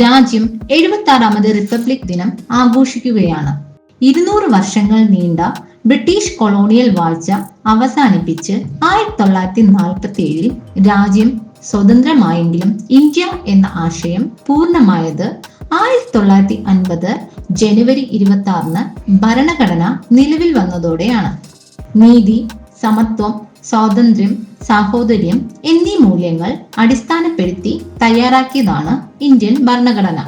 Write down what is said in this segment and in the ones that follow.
രാജ്യം എഴുപത്തി ആറാമത് റിപ്പബ്ലിക് ദിനം ആഘോഷിക്കുകയാണ്. ഇരുന്നൂറ് വർഷങ്ങൾ നീണ്ട ബ്രിട്ടീഷ് കൊളോണിയൽ വാഴ്ച അവസാനിപ്പിച്ച് ആയിരത്തി തൊള്ളായിരത്തി നാൽപ്പത്തി ഏഴിൽ രാജ്യം സ്വതന്ത്രമായെങ്കിലും ഇന്ത്യ എന്ന ആശയം പൂർണമായത് ആയിരത്തി തൊള്ളായിരത്തി അൻപത് ജനുവരി ഇരുപത്തി ആറിന് ഭരണഘടന നിലവിൽ വന്നതോടെയാണ്. നീതി സമത്വം സ്വാതന്ത്ര്യം സാഹോദര്യം എന്നീ മൂല്യങ്ങൾ അടിസ്ഥാനപ്പെടുത്തി തയ്യാറാക്കിയതാണ് ഇന്ത്യൻ ഭരണഘടന.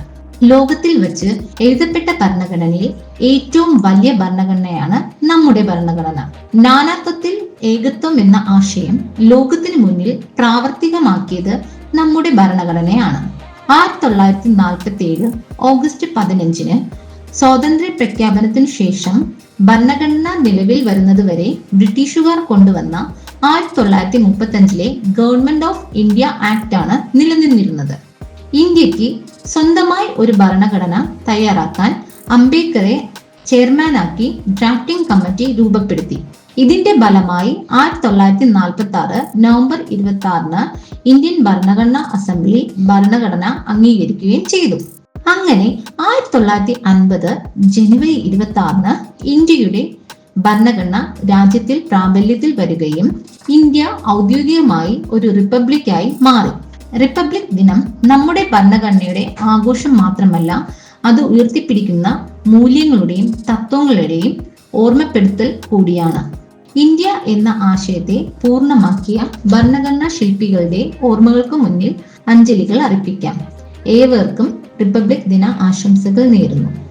ലോകത്തിൽ വെച്ച് എഴുതപ്പെട്ട ഭരണഘടനയിൽ ഏറ്റവും വലിയ ഭരണഘടനയാണ് നമ്മുടെ ഭരണഘടന. നാനാത്വത്തിൽ ഏകത്വം എന്ന ആശയം ലോകത്തിന് മുന്നിൽ പ്രാവർത്തികമാക്കിയത് നമ്മുടെ ഭരണഘടനയാണ്. ആയിരത്തി തൊള്ളായിരത്തി നാൽപ്പത്തി ഏഴ് ഓഗസ്റ്റ് പതിനഞ്ചിന് സ്വാതന്ത്ര്യ പ്രഖ്യാപനത്തിനു ശേഷം ഭരണഘടന നിലവിൽ വരുന്നത് വരെ ബ്രിട്ടീഷുകാർ കൊണ്ടുവന്ന ആയിരത്തി തൊള്ളായിരത്തി മുപ്പത്തി അഞ്ചിലെ ഗവൺമെന്റ് ഓഫ് ഇന്ത്യ ആക്ട് ആണ് നിലനിന്നിരുന്നത്. ഇന്ത്യയ്ക്ക് സ്വന്തമായി ഒരു ഭരണഘടന തയ്യാറാക്കാൻ അംബേദ്കറെ ചെയർമാനാക്കി ഡ്രാഫ്റ്റിംഗ് കമ്മിറ്റി രൂപപ്പെടുത്തി. ഇതിന്റെ ഫലമായി ആയിരത്തി തൊള്ളായിരത്തി നാൽപ്പത്തി ആറ് നവംബർ ഇരുപത്തി ആറിന് ഇന്ത്യൻ ഭരണഘടനാ അസംബ്ലി ഭരണഘടന അംഗീകരിക്കുകയും ചെയ്തു. അങ്ങനെ ആയിരത്തി തൊള്ളായിരത്തി അൻപത് ജനുവരി ഇരുപത്തി ആറിന് ഇന്ത്യയുടെ ഭരണഘടന രാജ്യത്തിൽ പ്രാബല്യത്തിൽ വരികയും ഇന്ത്യ ഔദ്യോഗികമായി ഒരു റിപ്പബ്ലിക്കായി മാറി. റിപ്പബ്ലിക് ദിനം നമ്മുടെ ഭരണഘടനയുടെ ആഘോഷം മാത്രമല്ല അത് ഉയർത്തിപ്പിടിക്കുന്ന മൂല്യങ്ങളുടെയും തത്വങ്ങളുടെയും ഓർമ്മപ്പെടുത്തൽ കൂടിയാണ്. ഇന്ത്യ എന്ന ആശയത്തെ പൂർണമാക്കിയ ഭരണഘടനാ ശില്പികളുടെ ഓർമ്മകൾക്ക് മുന്നിൽ അഞ്ജലികൾ അർപ്പിക്കാം. ഏവർക്കും റിപ്പബ്ലിക് ദിന ആശംസകൾ നേരുന്നു.